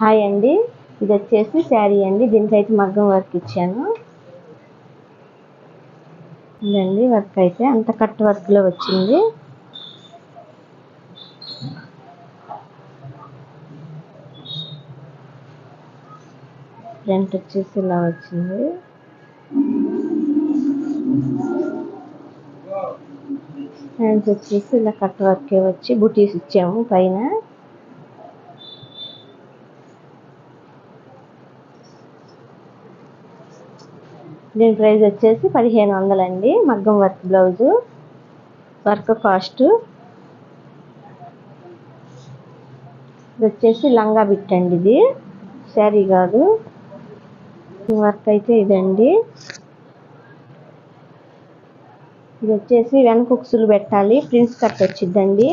Hi అండి. ఇది వచ్చేసి శారీ అండి. దీనికి అయితే మగ్గం వర్క్ ఇచ్చాను. ఇదండి వర్క్ అయితే. అంత కట్ వర్క్లో వచ్చింది. ఫ్రంట్ వచ్చేసి ఇలా వచ్చింది. హ్యాండ్స్ వచ్చేసి ఇలా కట్ వర్కే వచ్చి బుటీస్ ఇచ్చాము పైన. దీని ప్రైస్ వచ్చేసి పదిహేను వందలండి మగ్గం వర్క్ బ్లౌజు. Work cost. ఇది వచ్చేసి లంగా బిట్ అండి ఇది. శారీ కాదు. వర్క్ అయితే ఇదండి. ఇది వచ్చేసి వెనక ఉక్సులు పెట్టాలి. ప్రిన్స్ కట్ వచ్చిద్దండి.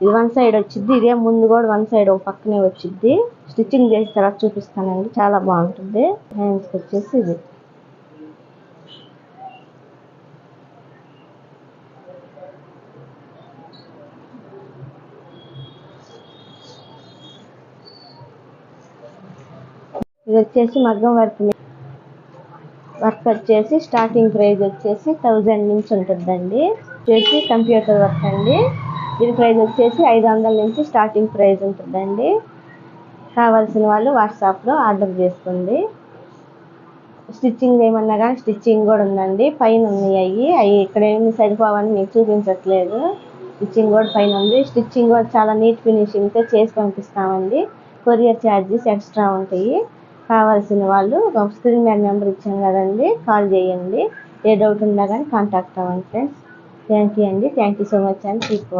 ఇది వన్ సైడ్ వచ్చింది ఇదే ముందు కూడా వన్ సైడ్ ఒక పక్కనే వచ్చింది స్టిచ్చింగ్ చేసిన తర్వాత చూపిస్తానండి. చాలా బాగుంటుంది. హ్యాండ్స్కి వచ్చేసి ఇది. ఇది వచ్చేసి మగ్గం వర్క్ వర్క్ వచ్చేసి స్టార్టింగ్ ప్రైజ్ వచ్చేసి థౌజండ్ నుంచి ఉంటుందండి. వచ్చేసి కంప్యూటర్ వర్క్ అండి. దీని ప్రైజ్ వచ్చేసి ఐదు వందల నుంచి స్టార్టింగ్ ప్రైజ్ ఉంటుందండి. కావాల్సిన వాళ్ళు వాట్సాప్లో ఆర్డర్ చేసుకోండి. స్టిచ్చింగ్ ఏమన్నా కానీ స్టిచ్చింగ్ కూడా ఉందండి. పైన ఉన్నాయి అవి అవి ఇక్కడ ఏమి సరిపోవని మీకు చూపించట్లేదు. స్టిచ్చింగ్ కూడా పైన ఉంది. స్టిచ్చింగ్ కూడా చాలా నీట్ ఫినిషింగ్తో చేసి పంపిస్తామండి. కొరియర్ ఛార్జెస్ ఎక్స్ట్రా ఉంటాయి. కావాల్సిన వాళ్ళు స్క్రీన్ మీద నెంబర్ ఇచ్చాం కదండి కాల్ చేయండి. ఏ డౌట్ ఉన్నా కానీ కాంటాక్ట్ అవ్వండి ఫ్రెండ్స్ థ్యాంక్ యూ అండి. థ్యాంక్ యూ సో మచ్ అండి కీప్